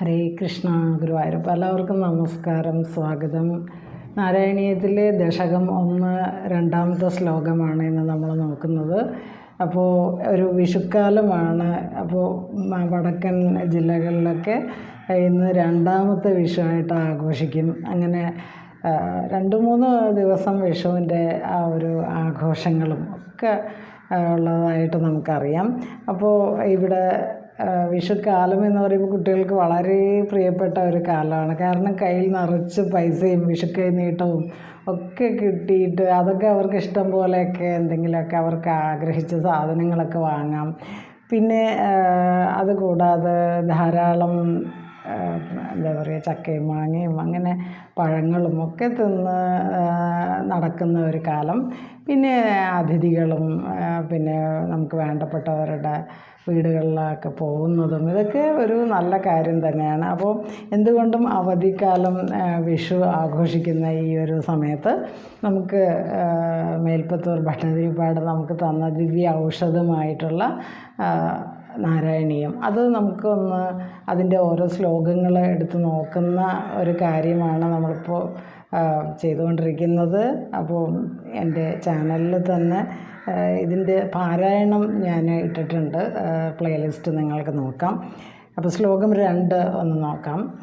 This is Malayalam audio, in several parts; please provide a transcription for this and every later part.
ഹരേ കൃഷ്ണ ഗുരുവായൂരപ്പ എല്ലാവർക്കും നമസ്കാരം സ്വാഗതം. നാരായണീയത്തിലെ ദശകം ഒന്ന് രണ്ടാമത്തെ ശ്ലോകമാണ് ഇന്ന് നമ്മൾ നോക്കുന്നത്. അപ്പോൾ ഒരു വിഷുക്കാലമാണ്. അപ്പോൾ വടക്കൻ ജില്ലകളിലൊക്കെ ഇന്ന് രണ്ടാമത്തെ വിഷുവായിട്ട് ആഘോഷിക്കും. അങ്ങനെ രണ്ട് മൂന്ന് ദിവസം വിഷുവിന്റെ ആ ഒരു ആഘോഷങ്ങളും ഒക്കെ ഉള്ളതായിട്ട് നമുക്കറിയാം. അപ്പോൾ ഇവിടെ വിഷുക്കാലം എന്ന് പറയുമ്പോൾ കുട്ടികൾക്ക് വളരെ പ്രിയപ്പെട്ട ഒരു കാലമാണ്. കാരണം കയ്യിൽ നിറച്ച് പൈസയും വിഷുക്കൈ നീട്ടവും ഒക്കെ കിട്ടിയിട്ട് അതൊക്കെ അവർക്ക് ഇഷ്ടം പോലെയൊക്കെ എന്തെങ്കിലുമൊക്കെ അവർക്ക് ആഗ്രഹിച്ച സാധനങ്ങളൊക്കെ വാങ്ങാം. പിന്നെ അതുകൂടാതെ ധാരാളം എന്താ പറയുക ചക്കയും മാങ്ങയും അങ്ങനെ പഴങ്ങളും ഒക്കെ തിന്ന് നടക്കുന്ന ഒരു കാലം. പിന്നെ അതിഥികളും പിന്നെ നമുക്ക് വേണ്ടപ്പെട്ടവരുടെ വീടുകളിലൊക്കെ പോകുന്നതും ഇതൊക്കെ ഒരു നല്ല കാര്യം തന്നെയാണ്. അപ്പോൾ എന്തുകൊണ്ടും അവധിക്കാലം വിഷു ആഘോഷിക്കുന്ന ഈ ഒരു സമയത്ത് നമുക്ക് മേൽപ്പത്തൂർ ഭട്ടതിരിപ്പാട് നമുക്ക് തന്ന ദിവ്യ ഔഷധമായിട്ടുള്ള നാരായണീയം. അത് നമുക്കൊന്ന് അതിന്റെ ഓരോ ശ്ലോകങ്ങൾ എടുത്ത് നോക്കുന്ന ഒരു കാര്യമാണ് നമ്മളിപ്പോൾ ചെയ്തുകൊണ്ടിരിക്കുന്നത്. അപ്പോൾ എന്റെ ചാനലിൽ തന്നെ ഇതിന്റെ പാരായണം ഞാൻ ഇട്ടിട്ടുണ്ട്. പ്ലേലിസ്റ്റ് നിങ്ങൾക്ക് നോക്കാം. അപ്പോൾ ശ്ലോകം രണ്ട് ഒന്ന് നോക്കാം.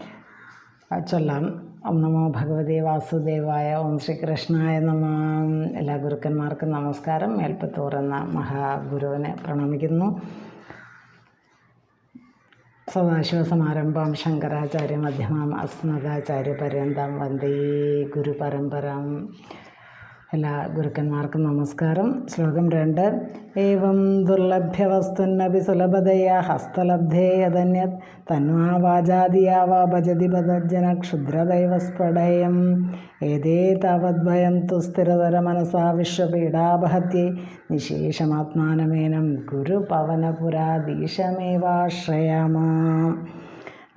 ചൊല്ലാം. ഓം നമോ ഭഗവതി വാസുദേവായ ഓം ശ്രീകൃഷ്ണായ നമ. എല്ലാ ഗുരുക്കന്മാർക്കും നമസ്കാരം. മേൽപ്പത്തൂർ എന്ന മഹാഗുരുവിനെ പ്രണമിക്കുന്നു. സദാശിവസമാരംഭം ശങ്കരാചാര്യ മധ്യമാം അസ്മദാചാര്യ പര്യന്തം വന്ദേ ഗുരുപരമ്പരം. എല്ലാ ഗുരുക്കന്മാർക്കും നമസ്കാരം. ശ്ലോകം രണ്ട്. ഏവം ദുർലഭ്യവസ്തുന്നപി സുലഭതയാ ഹസ്തലബ്ധേ യതന്യത് തന്വാ വാചാദിയാ വാ ഭജതി പദജ്ജന ക്ഷുദ്രദൈവസ്ഫടയം. ഏതേ താവദ്വയം തു സ്ഥിരതര മനസാ വിശ്വപീഡാപഹത്യേ. നിശേഷമാത്മാനമേനം ഗുരുപവനപുരാധീശമേവാശ്രയാമ.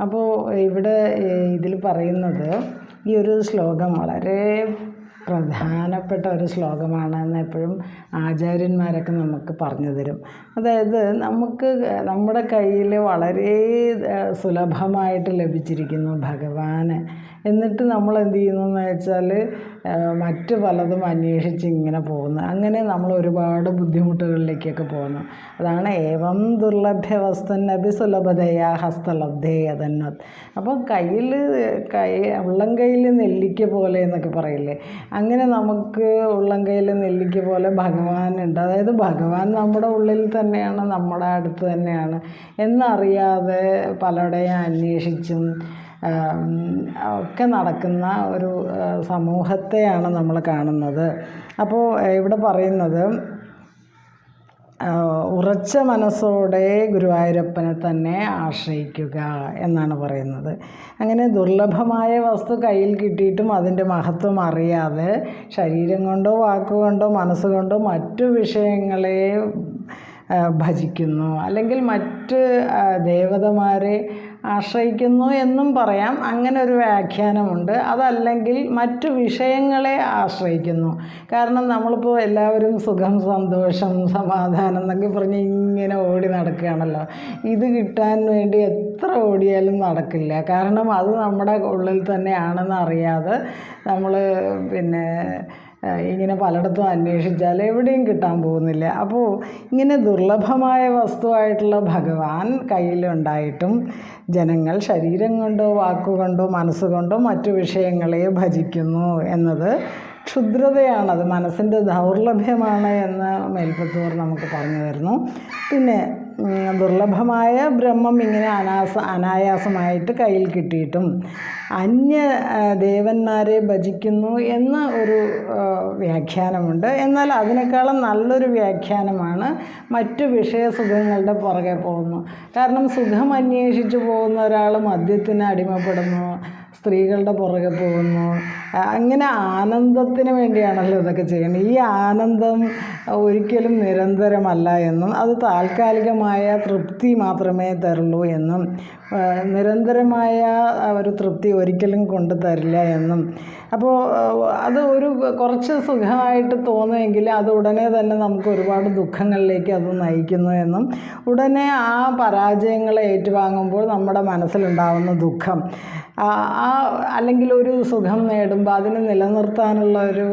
അപ്പോൾ ഇവിടെ ഇതിൽ പറയുന്നത് ഈ ഒരു ശ്ലോകം വളരെ പ്രധാനപ്പെട്ട ഒരു ശ്ലോകമാണെന്ന് എപ്പോഴും ആചാര്യന്മാരൊക്കെ നമുക്ക് പറഞ്ഞു തരും. അതായത് നമുക്ക് നമ്മുടെ കയ്യിൽ വളരെ സുലഭമായിട്ട് ലഭിച്ചിരിക്കുന്നു ഭഗവാന്. എന്നിട്ട് നമ്മൾ എന്ത് ചെയ്യുന്നു എന്ന് വെച്ചാൽ മറ്റു പലതും അന്വേഷിച്ച് ഇങ്ങനെ പോകുന്നു. അങ്ങനെ നമ്മൾ ഒരുപാട് ബുദ്ധിമുട്ടുകളിലേക്കൊക്കെ പോകുന്നു. അതാണ് ഏവം ദുർലഭ്യ വസ്തുനബി സുലഭതയാ ഹസ്തലബ്ധേ അതന്നത് അപ്പോൾ കയ്യിൽ കൈ ഉള്ളം കയ്യിൽ നെല്ലിക്ക പോലെ എന്നൊക്കെ പറയില്ലേ? അങ്ങനെ നമുക്ക് ഉള്ളം കയ്യിൽ നെല്ലിക്ക പോലെ ഭഗവാനുണ്ട് അതായത് ഭഗവാൻ നമ്മുടെ ഉള്ളിൽ തന്നെയാണ് നമ്മുടെ അടുത്ത് തന്നെയാണ്. എന്നറിയാതെ പലരുടെയും അന്വേഷിച്ചും ഒക്കെ നടക്കുന്ന ഒരു സമൂഹത്തെയാണ് നമ്മൾ കാണുന്നത്. അപ്പോൾ ഇവിടെ പറയുന്നത് ഉറച്ച മനസ്സോടെ ഗുരുവായൂരപ്പനെ തന്നെ ആശ്രയിക്കുക എന്നാണ് പറയുന്നത്. അങ്ങനെ ദുർലഭമായ വസ്തു കയ്യിൽ കിട്ടിയിട്ടും അതിന്റെ മഹത്വം അറിയാതെ ശരീരം കൊണ്ടോ വാക്കുകൊണ്ടോ മനസ്സുകൊണ്ടോ മറ്റു വിഷയങ്ങളെ ഭജിക്കുന്നു. അല്ലെങ്കിൽ മറ്റ് ദേവതമാരെ ആശ്രയിക്കുന്നു എന്നും പറയാം. അങ്ങനെ ഒരു വ്യാഖ്യാനമുണ്ട്. അതല്ലെങ്കിൽ മറ്റു വിഷയങ്ങളെ ആശ്രയിക്കുന്നു. കാരണം നമ്മളിപ്പോൾ എല്ലാവരും സുഖം സന്തോഷം സമാധാനം എന്നൊക്കെ പറഞ്ഞ് ഇങ്ങനെ ഓടി നടക്കുകയാണല്ലോ. ഇത് കിട്ടാൻ വേണ്ടി എത്ര ഓടിയാലും നടക്കില്ല. കാരണം അത് നമ്മുടെ ഉള്ളിൽ തന്നെയാണെന്ന് അറിയാതെ നമ്മൾ പിന്നെ ഇങ്ങനെ പലയിടത്തും അന്വേഷിച്ചാൽ എവിടെയും കിട്ടാൻ പോകുന്നില്ല. അപ്പോൾ ഇങ്ങനെ ദുർലഭമായ വസ്തുവായിട്ടുള്ള ഭഗവാൻ കയ്യിലുണ്ടായിട്ടും ജനങ്ങൾ ശരീരം കൊണ്ടോ വാക്കുകൊണ്ടോ മനസ്സുകൊണ്ടോ മറ്റു വിഷയങ്ങളെ ഭജിക്കുന്നു എന്നത് ക്ഷുദ്രതയാണത്. മനസ്സിന്റെ ദൗർലഭ്യമാണ് എന്ന് മേൽപ്പത്തൂർ നമുക്ക് പറഞ്ഞു തരുന്നു. പിന്നെ ദുർലഭമായ ബ്രഹ്മം ഇങ്ങനെ അനാസ അനായാസമായിട്ട് കയ്യിൽ കിട്ടിയിട്ടും അന്യ ദേവന്മാരെ ഭജിക്കുന്നു എന്ന ഒരു വ്യാഖ്യാനമുണ്ട്. എന്നാൽ അതിനേക്കാളും നല്ലൊരു വ്യാഖ്യാനമാണ് മറ്റു വിഷയസുഖങ്ങളുടെ പുറകെ പോകുന്നു. കാരണം സുഖം അന്വേഷിച്ച് പോകുന്ന ഒരാൾ മദ്യത്തിന് അടിമപ്പെടുന്നു. സ്ത്രീകളുടെ പുറകെ പോകുന്നു. അങ്ങനെ ആനന്ദത്തിന് വേണ്ടിയാണല്ലോ ഇതൊക്കെ ചെയ്യുന്നത്. ഈ ആനന്ദം ഒരിക്കലും നിരന്തരമല്ല എന്നും അത് താൽക്കാലികമായ തൃപ്തി മാത്രമേ തരുള്ളൂ എന്നും നിരന്തരമായ ഒരു തൃപ്തി ഒരിക്കലും കൊണ്ടു തരില്ല എന്നും. അപ്പോൾ അത് ഒരു കുറച്ച് സുഖമായിട്ട് തോന്നുമെങ്കിൽ അത് ഉടനെ തന്നെ നമുക്ക് ഒരുപാട് ദുഃഖങ്ങളിലേക്ക് അത് നയിക്കുന്നു എന്നും. ഉടനെ ആ പരാജയങ്ങളെ ഏറ്റുവാങ്ങുമ്പോൾ നമ്മുടെ മനസ്സിലുണ്ടാവുന്ന ദുഃഖം. ആ അല്ലെങ്കിൽ ഒരു സുഖം നേടുമ്പോൾ അതിനെ നിലനിർത്താനുള്ള ഒരു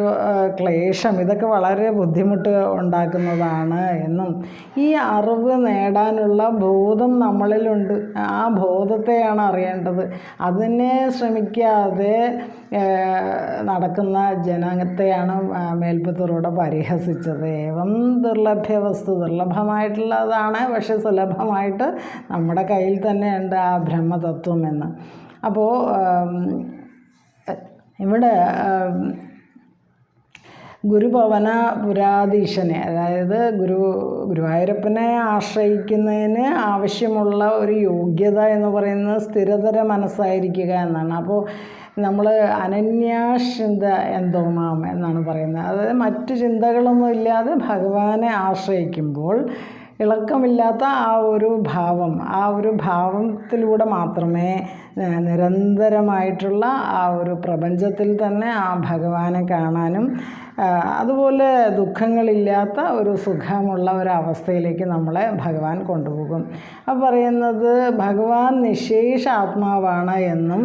ക്ലേശം ഇതൊക്കെ വളരെ ബുദ്ധിമുട്ട് ഉണ്ടാക്കുന്നതാണ് എന്നും. ഈ അറിവ് നേടാനുള്ള ബോധം നമ്മളിലുണ്ട്. ആ ബോധത്തെയാണ് അറിയേണ്ടത്. അതിനെ ശ്രമിക്കാതെ നടക്കുന്ന ജനത്തെയാണ് മേൽപ്പത്തൂരോടെ പരിഹസിച്ചത്. ഏവം ദുർലഭ്യ വസ്തു ദുർലഭമായിട്ടുള്ളതാണ് പക്ഷെ സുലഭമായിട്ട് നമ്മുടെ കയ്യിൽ തന്നെയുണ്ട് ആ ബ്രഹ്മതത്വം എന്ന്. അപ്പോൾ ഇവിടെ ഗുരുഭവന പുരാധീശനെ അതായത് ഗുരു ഗുരുവായൂരപ്പനെ ആശ്രയിക്കുന്നതിന് ആവശ്യമുള്ള ഒരു യോഗ്യത എന്ന് പറയുന്നത് സ്ഥിരതര മനസ്സായിരിക്കുക എന്നാണ്. അപ്പോൾ നമ്മൾ അനന്യാശ്ചിന്ത എന്തോന്നാം എന്നാണ് പറയുന്നത്. അതായത് മറ്റു ചിന്തകളൊന്നും ഇല്ലാതെ ഭഗവാനെ ആശ്രയിക്കുമ്പോൾ ഇളക്കമില്ലാത്ത ആ ഒരു ഭാവം ആ ഒരു ഭാവത്തിലൂടെ മാത്രമേ നിരന്തരമായിട്ടുള്ള ആ ഒരു പ്രപഞ്ചത്തിൽ തന്നെ ആ ഭഗവാനെ കാണാനും അതുപോലെ ദുഃഖങ്ങളില്ലാത്ത ഒരു സുഖമുള്ള ഒരവസ്ഥയിലേക്ക് നമ്മളെ ഭഗവാൻ കൊണ്ടുപോകും. അപ്പോൾ പറയുന്നത് ഭഗവാൻ നിശേഷ ആത്മാവാണ് എന്നും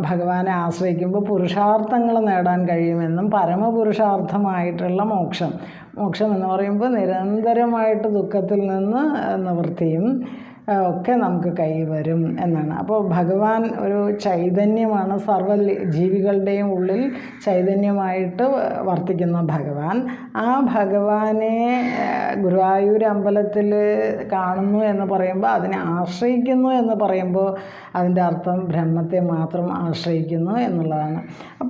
ഭഗവാനെ ആശ്രയിക്കുമ്പോൾ പുരുഷാർത്ഥങ്ങൾ നേടാൻ കഴിയുമെന്നും പരമപുരുഷാർത്ഥമായിട്ടുള്ള മോക്ഷം. മോക്ഷം എന്ന് പറയുമ്പോൾ നിരന്തരമായിട്ട് ദുഃഖത്തിൽ നിന്ന് നിവൃത്തിയും ഒക്കെ നമുക്ക് കൈവരും എന്നാണ്. അപ്പോൾ ഭഗവാൻ ഒരു ചൈതന്യമാണ് സർവ ജീവികളുടെയും ഉള്ളിൽ ചൈതന്യമായിട്ട് വർത്തിക്കുന്ന ഭഗവാൻ. ആ ഭഗവാനെ ഗുരുവായൂർ അമ്പലത്തിൽ കാണുന്നു എന്ന് പറയുമ്പോൾ അതിനെ ആശ്രയിക്കുന്നു എന്ന് പറയുമ്പോൾ അതിന്റെ അർത്ഥം ബ്രഹ്മത്തെ മാത്രം ആശ്രയിക്കുന്നു എന്നുള്ളതാണ്.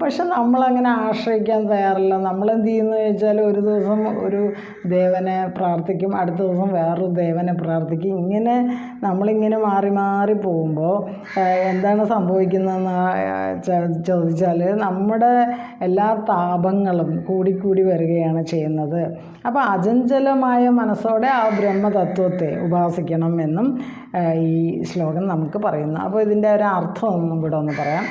പക്ഷെ നമ്മളങ്ങനെ ആശ്രയിക്കാൻ തയ്യാറില്ല. നമ്മളെന്ത് ചെയ്യുന്നു ചോദിച്ചാൽ ഒരു ദിവസം ഒരു ദേവനെ പ്രാർത്ഥിക്കും അടുത്ത ദിവസം വേറൊരു ദേവനെ പ്രാർത്ഥിക്കും. ഇങ്ങനെ നമ്മളിങ്ങനെ മാറി മാറി പോകുമ്പോൾ എന്താണ് സംഭവിക്കുന്നതെന്ന് ചോദിച്ചാൽ നമ്മുടെ എല്ലാ താപങ്ങളും കൂടിക്കൂടി വരികയാണ് ചെയ്യുന്നത്. അപ്പോൾ അചഞ്ചലമായ മനസ്സോടെ ആ ബ്രഹ്മതത്വത്തെ ഉപാസിക്കണം എന്നും ഈ ശ്ലോകം നമുക്ക് പറയുന്നു. അപ്പോൾ ഇതിന്റെ ഒരു അർത്ഥം ഒന്നും കൂടെ ഒന്ന് പറയാം.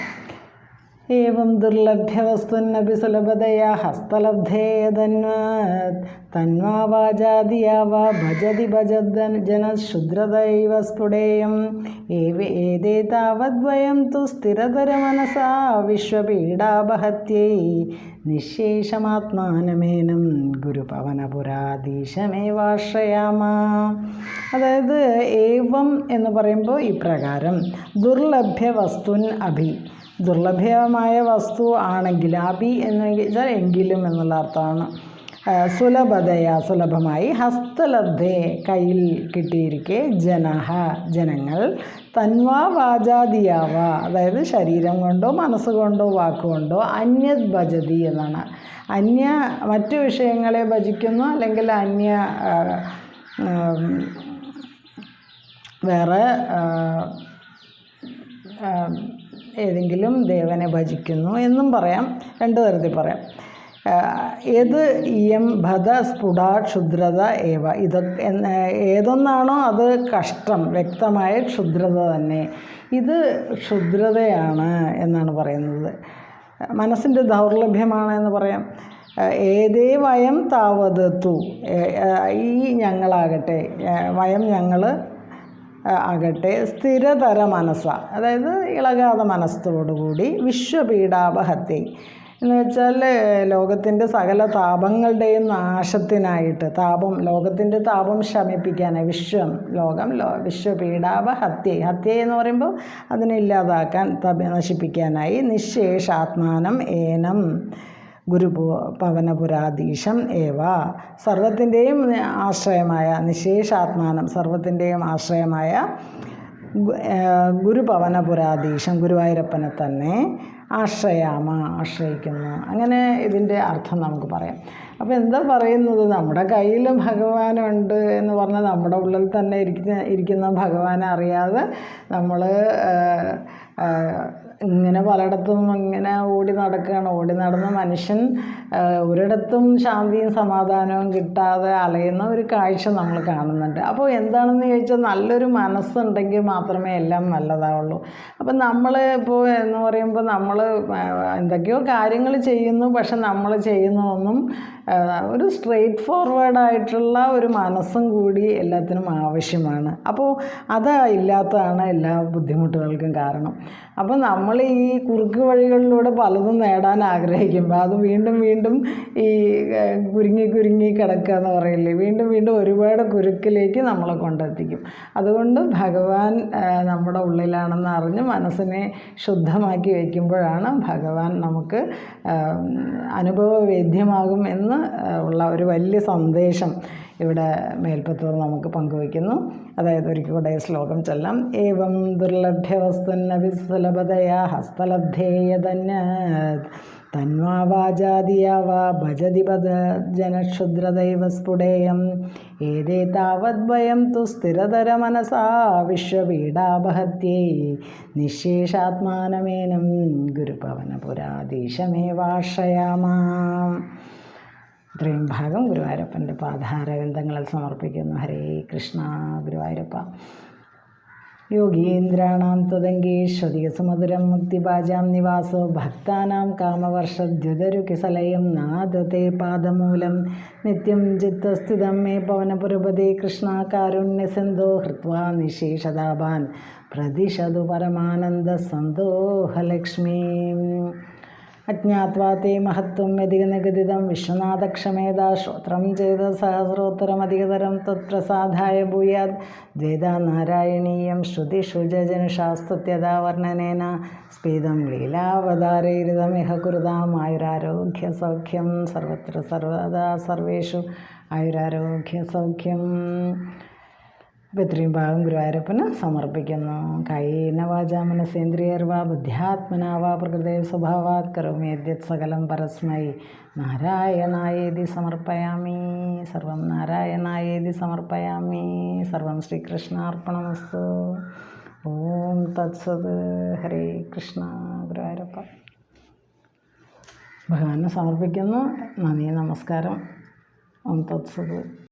ഏവം ദുർലഭ്യവസ്തുന്നപി സുലഭതയാ ഹസ്തലബ്ധേയതന്വാത് തന്വാ വാചാദിയാ വാ ഭജതി ഭജദ്ദൻ ജനശുദ്രതൈവ സ്ഫുടേയം ഏതേ താവദ്വയം തു സ്ഥിരതരമനസാ വിശ്വപീഡാപഹത്യൈ. നിശേഷമാത്മാനമേനം ഗുരുപവനപുരാധീശമേവാശ്രയാമ അതായത് ഏവം എന്ന് പറയുമ്പോൾ ഇപ്രകാരം ദുർലഭ്യ വസ്തുൻ അഭി. ദുർലഭ്യമായ വസ്തു ആണെങ്കിൽ അബി എന്ന് വെച്ചാൽ എങ്കിലും എന്നുള്ള അർത്ഥമാണ്. സുലഭതയ സുലഭമായി. ഹസ്തലബ്ധേ കയ്യിൽ കിട്ടിയിരിക്കെ ജനഹ ജനങ്ങൾ. തന്വാ വാചാദിയാവ. അതായത് ശരീരം കൊണ്ടോ മനസ്സുകൊണ്ടോ വാക്കുകൊണ്ടോ അന്യത് ഭജതി എന്നാണ്. അന്യ മറ്റു വിഷയങ്ങളെ ഭജിക്കുന്നു അല്ലെങ്കിൽ അന്യ വേറെ ഏതെങ്കിലും ദേവനെ ഭജിക്കുന്നു എന്നും പറയാം രണ്ട് തരത്തിൽ പറയാം. ഏത് ഇയം ഭത സ്ഫുട ക്ഷുദ്രത ഏവ? ഇതൊക്കെ ഏതൊന്നാണോ അത് കഷ്ടം വ്യക്തമായ ക്ഷുദ്രത തന്നെ. ഇത് ക്ഷുദ്രതയാണ് എന്നാണ് പറയുന്നത്. മനസ്സിന്റെ ദൗർലഭ്യമാണ് എന്ന് പറയാം. ഏതേ വയം താവതത്തു ഈ ഞങ്ങളാകട്ടെ വയം ഞങ്ങൾ ആകട്ടെ. സ്ഥിരതര മനസ്സ അതായത് ഇളകാത മനസ്സോടുകൂടി വിശ്വപീഠാപഹത്യ എന്ന് വെച്ചാൽ ലോകത്തിന്റെ സകല താപങ്ങളുടെയും നാശത്തിനായിട്ട് താപം ലോകത്തിന്റെ താപം ശമിപ്പിക്കാനായി വിശ്വം ലോകം ലോ വിശ്വപീഡാപഹത്യ. ഹത്യ എന്ന് പറയുമ്പോൾ അതിനെ ഇല്ലാതാക്കാൻ നശിപ്പിക്കാനായി നിശേഷാത്മാനം ഏനം. ഗുരു പവനപുരാധീശം ഏവ. സർവത്തിന്റെയും ആശ്രയമായ നിശേഷാത്മാനം സർവത്തിന്റെയും ആശ്രയമായ ഗുരുപവനപുരാധീശം ഗുരുവായൂരപ്പനെ തന്നെ ആശ്രയാമ ആശ്രയിക്കുന്നു. അങ്ങനെ ഇതിന്റെ അർത്ഥം നമുക്ക് പറയാം. അപ്പോൾ എന്താ പറയുന്നത്? നമ്മുടെ കയ്യിൽ ഭഗവാനുണ്ട് എന്ന് പറഞ്ഞാൽ നമ്മുടെ ഉള്ളിൽ തന്നെ ഇരിക്കുന്ന ഇരിക്കുന്ന ഭഗവാനെ അറിയാതെ നമ്മൾ ഇങ്ങനെ പലയിടത്തും ഇങ്ങനെ ഓടി നടക്കുകയാണ്. ഓടി നടന്ന മനുഷ്യൻ ഒരിടത്തും ശാന്തിയും സമാധാനവും കിട്ടാതെ അലയുന്ന ഒരു കാഴ്ച നമ്മൾ കാണുന്നുണ്ട്. അപ്പോൾ എന്താണെന്ന് ചോദിച്ചാൽ നല്ലൊരു മനസ്സുണ്ടെങ്കിൽ മാത്രമേ എല്ലാം നല്ലതാവുള്ളൂ. അപ്പം നമ്മൾ ഇപ്പോൾ എന്ന് പറയുമ്പോൾ നമ്മൾ എന്തൊക്കെയോ കാര്യങ്ങൾ ചെയ്യുന്നു. പക്ഷെ നമ്മൾ ചെയ്യുന്നതൊന്നും ഒരു സ്ട്രെയിറ്റ് ഫോർവേഡ് ആയിട്ടുള്ള ഒരു മനസ്സും കൂടി എല്ലാത്തിനും ആവശ്യമാണ്. അപ്പോൾ അത് ഇല്ലാത്തതാണ് എല്ലാ ബുദ്ധിമുട്ടുകൾക്കും കാരണം. അപ്പോൾ നമ്മൾ ഈ കുറുക്ക് വഴികളിലൂടെ പലതും നേടാൻ ആഗ്രഹിക്കുമ്പോൾ അത് വീണ്ടും വീണ്ടും ഈ കുരുങ്ങി കുരുങ്ങി കിടക്കുക എന്ന് പറയില്ലേ? വീണ്ടും വീണ്ടും ഒരുപാട് കുരുക്കിലേക്ക് നമ്മളെ കൊണ്ടെത്തിക്കും. അതുകൊണ്ട് ഭഗവാൻ നമ്മുടെ ഉള്ളിലാണെന്ന് അറിഞ്ഞ് മനസ്സിനെ ശുദ്ധമാക്കി വയ്ക്കുമ്പോഴാണ് ഭഗവാൻ നമുക്ക് അനുഭവവേദ്യമാകും എന്ന് ആ, ഉള്ള ഒരു വലിയ സന്ദേശം ഇവിടെ മേൽപ്പത്തൂർ നമുക്ക് പങ്കുവയ്ക്കുന്നു. അതായത് ഒരിക്കൽ കൂടെ ശ്ലോകം ചൊല്ലാം. ഏവം ദുർലഭ്യവസ്തുന്ന വിസുലഭതയാ ഹസ്തലബ്ധേയതന്യ തന്വാ വാചാദിയാ വാ ഭജതി പദ ഏതേ താവദ്വയം തു സ്ഥിരതര മനസാ വിശ്വപീഡാപഹത്യേ. നിശേഷാത്മാനമേനം ഗുരുപവനപുരാധീശമേവാശ്രയാമാം ഇത്രയും ഭാഗം ഗുരുവായൂരപ്പന്റെ പാധാരവിന്ദങ്ങളിൽ സമർപ്പിക്കുന്നു. ഹരേ കൃഷ്ണ ഗുരുവായൂരപ്പ. യോഗീന്ദ്രാണാം ത്വദംഗീശ്വതികസുമധുരം മുക്തിഭാജാം നിവാസോ. ഭക്താനാം കാമവർഷദ്യുതരുകിസലയം നാദത്തെ പാദമൂലം. നിത്യം ചിത്തസ്ഥിതം മേ പവനപുരപതി കൃഷ്ണ കാരുണ്യസിന്ധോ ഹൃത്വാ നിശേഷതാപാൻ പ്രതിഷതു പരമാനന്ദ സന്തോഹലക്ഷ്മീം അജ്ഞാത്വാ തേ മഹത്വം യതികനിഗദിതം വിശ്വനാഥക്ഷമേതാ ശ്രോത്രം ചെയ്ത സഹസ്രോത്തരമധികതരം തത്പ്രസാദായ ഭൂയാത് ദ്വൈതാ നാരായണീയം ശ്രുതിഷു ജനുഷാസ്തുത്യതാ വർണനേന. സ്ഫീതം ലീലാവതാരൈരിതമിഹ കുരുതാമായുരാരോഗ്യസൗഖ്യം സർവത്ര സർവദാ സർവേഷു. ആയുരാരോഗ്യസൗഖ്യം അപ്പോൾ ഇത്രയും ഭാഗം ഗുരുവായൂരപ്പന് സമർപ്പിക്കുന്നു. കൈന വാച മനസേന്ദ്രിയർവാ ബുദ്ധ്യാത്മനാവാ പ്രകൃതി സ്വഭാവാത് കരോമി യദ്യത് സകലം പരസ്മൈ. നാരായണായേതി സമർപ്പയാമി. സർവം നാരായണായേതി സമർപ്പയാമി. സർവം ശ്രീകൃഷ്ണാർപ്പണമസ്തു. ഓം തത്സത്. ഹരേ കൃഷ്ണ. ഗുരുവായൂരപ്പ. ഭഗവാനെ സമർപ്പിക്കുന്നു. നന്ദി നമസ്കാരം. ഓം തത്സത്.